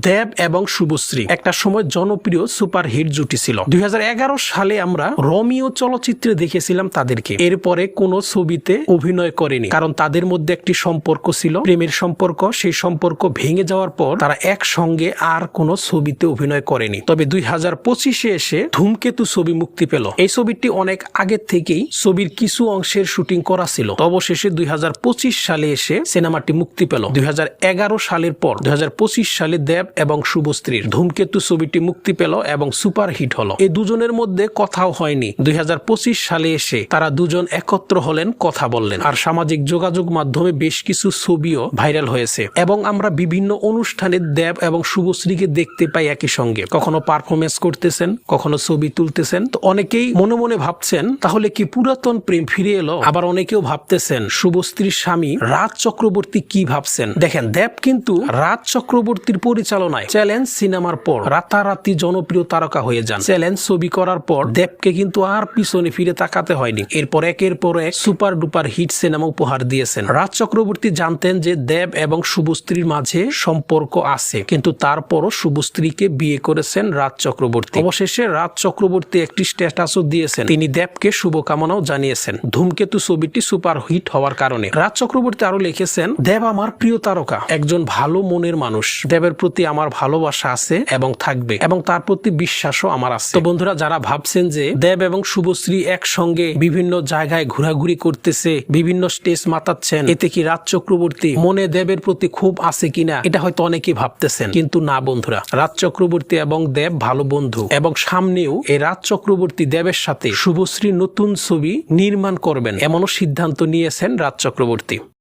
দেব এবং শুভশ্রী। একটা সময় জনপ্রিয় সুপারহিট জুটি ছিল। দুই হাজার এগারো সালে আমরা রমিও চলচ্চিত্রে দেখেছিলাম তাদেরকে। এরপরে কোন ছবিতে অভিনয় করেনি। কারণ তাদের মধ্যে একটি সম্পর্ক ছিল। প্রেমের সম্পর্ক, সেই সম্পর্ক ভেঙে যাওয়ার পর তারা একসঙ্গে আর কোনো ছবিতে অভিনয় করেনি। তবে দুই হাজার পঁচিশে এসে ধূমকেতু ছবি মুক্তি পেল। এই ছবিটি অনেক আগের থেকেই ছবির কিছু অংশের শুটিং করা ছিল। অবশেষে দুই হাজার পঁচিশ সালে এসে সিনেমাটি মুক্তি পেল। দুই হাজার এগারো সালের পর দু হাজার পঁচিশ সালে দেব এবং শুভশ্রীর ধূমকেতু ছবিটি মুক্তি পেল এবং সুপার হিট হলো। এই দুজনের মধ্যে কথাও হয়নি। দুই হাজার পঁচিশ সালে এসে তারা দুজন একত্র হলেন, কথা বললেন। আর সামাজিক যোগাযোগ মাধ্যমে বেশ কিছু ছবিও ভাইরাল হয়েছে। এবং আমরা বিভিন্ন অনুষ্ঠানে দেব এবং শুভশ্রীকে দেখতে পাই একই সঙ্গে। কখনো পারফরমেন্স করতেছেন, কখনো ছবি তুলতেছেন। তো অনেকেই মনে মনে ভাবছেন, তাহলে কি পুরাতন প্রেম ফিরে এলো? আবার অনেকেও ভাবতেছেন শুভশ্রীর স্বামী রাজ চক্রবর্তী কি ভাবছেন? দেখেন, দেব কিন্তু রাজ চক্রবর্তীর পরিচালনায় চ্যালেঞ্জ সিনেমার পর রাতারাতি জনপ্রিয় তারকা হয়ে যান। চ্যালেঞ্জ ছবি করার পর দেবকে কিন্তু আর পিছনে ফিরে তাকাতে হয়নি। এরপর একের পর এক সুপার ডুপার হিট সিনেমা উপহার দিয়েছেন। রাজ চক্রবর্তী জানতেন যে দেব এবং শুভশ্রীর মাঝে সম্পর্ক আছে, কিন্তু তারপরও শুভশ্রীকে বিয়ে করেছেন রাজ চক্রবর্তী। অবশেষে রাজ চক্রবর্তী একটি স্ট্যাটাসও দিয়েছেন। তিনি দেবকে শুভকামনাও জানিয়েছেন। ধূমকেতু ছবিটি সুপার হিট হওয়ার কারণে। রাজ চক্রবর্তী আরও লিখেছেন, দেব আমার প্রিয় তারকা, একজন ভালো মনের মানুষ। দেবের প্রতি আমার ভালোবাসা আছে এবং থাকবে এবং তার প্রতি বিশ্বাসও আমার আছে। তো বন্ধুরা, যারা ভাবছেন যে দেব এবং শুভশ্রী একসঙ্গে বিভিন্ন জায়গায় ঘোরাঘুরি করতেছে, বিভিন্ন স্টেজ মাতাচ্ছেন, এতে কি রাজ চক্রবর্তী মনে দেবের প্রতি খুব আছে কিনা, এটা হয়তো অনেকেই ভাবতেছেন। কিন্তু না বন্ধুরা, রাজ চক্রবর্তী এবং দেব ভালো বন্ধু এবং সামনেও এই রাজ চক্রবর্তী দেবের সাথে শুভশ্রী নতুন ছবি নির্মাণ করবেন, এমনও সিদ্ধান্ত নিয়েছেন রাজ চক্রবর্তী।